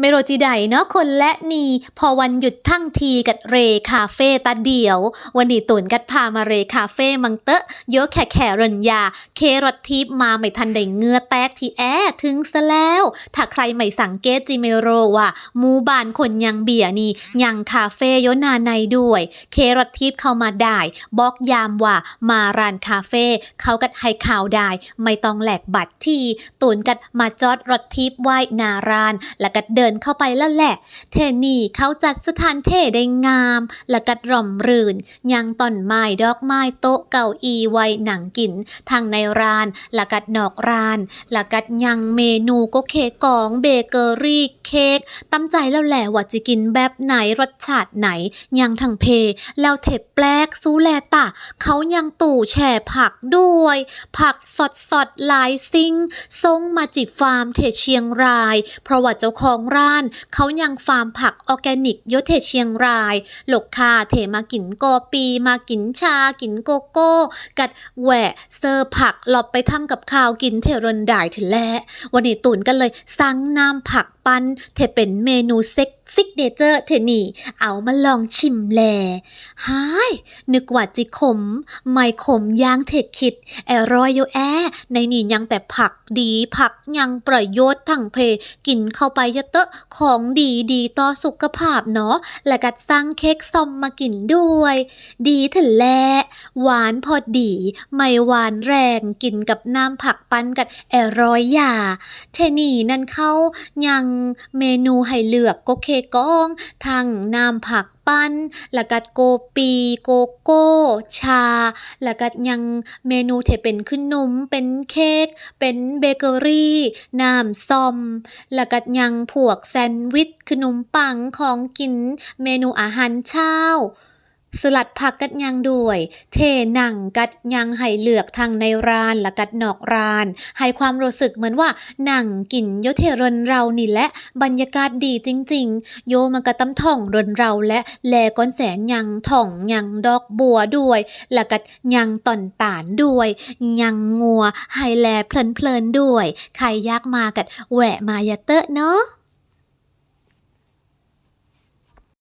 เมโรจิไดเนาะคนและนีพอวันหยุดทั้งทีกัดเรคาเฟ่ตาเดียว วันนี้ตุนกัดพามาเรคาเฟ่มังเตะเยอะแข่แข่รัญญา เครถทิปมาไม่ทันได้เงือแตกที่แอถึงซะแล้ว ถ้าใครไม่สังเกตจิเมโรว่าหมูบานคนยังเบียนี่ยังคาเฟ่ยนาในด้วย เครถทิปเข้ามาได้บอกยามว่ามาร้านคาเฟ่เขากัดให้ข่าวได้ไม่ต้องแหลกบัตรที่ตุนกัดมาจอดรถทิปไว้นาร้านแล้วก็เดินเข้าไปแล้วแหละ เทนี่เขาจัดสถานเท่ได้งาม แล้วก็ร่มรื่น ยังต้นไม้ดอกไม้โต๊ะเก้าอี้ไว้หนังกิน ทางในร้านแล้วก็นอกร้านแล้วก็ยังเมนูก็เค้กกองเบเกอรี่เค้กตั้มใจแล้วแหละว่าจะกินแบบไหนรสชาติไหน ยังทั้งเพ แล้วเทปแปลกซูแลตะเขายังตู่แช่ผักด้วย ผักสดสดหลายซิงทรงมาจิฟาร์มเทเชียงราย เพราะว่าเจ้าของร้าน เขายังฟาร์มผักออร์แกนิกยศเทเชียงรายหลกคาเทมากินกอปี มากินชา กินโกโก้ กัดแหวะเซอร์ผักหลอบไปทำกับข้าวกินเทรนได้ถึงแล้ววันนี้ตุนกันเลยสั่งน้ำผักปันเทเป็นเมนูเซ็กซิกเนเจอร์เทนี่ เอามาลองชิมแลหายนึกว่าจิขม ไม่ขมยางเทคคิด แอรอยโยแอ ในนี่ยังแต่ผักดีผักยังประโยชน์ทั้งเพ กินเข้าไปเยอะเตอะของดีดีต่อสุขภาพเนาะ และกัดสร้างเค้กซอมมากินด้วย ดีถึงแลหวานพอดี ไม่หวานแรงกินกับน้ำผักปั้นกับแอรอยยา เทนี่นั่นเข้ายังเมนูให้เลือกก็เคกอง ทั้งน้ำผักปั้นแล้วก็โกปี โกโก้ ชา แล้วก็ยังเมนูเทเป็นขนม เป็นเค้ก เป็นเบเกอรี่น้ำซอม แล้วก็ยังพวกแซนด์วิช ขนมปัง ของกิน เมนูอาหารเช้า สลัดผักกัดยังด้วย เทหนังกัดยังให้เลือกทางในร้านและกัดนอกร้าน ให้ความรู้สึกเหมือนว่าหนังกินโยเทรนเรานี่แหละบรรยากาศดีจริง ๆ โยมันกระตำท่องรนเราและแลก้อนแสนยังท่องยังดอกบัวด้วยแล้วก็ยังต่อนตานด้วยยังงัวไฮแลเพลินๆด้วย ใครอยากมากัดแหวะมายาเตอะเนาะ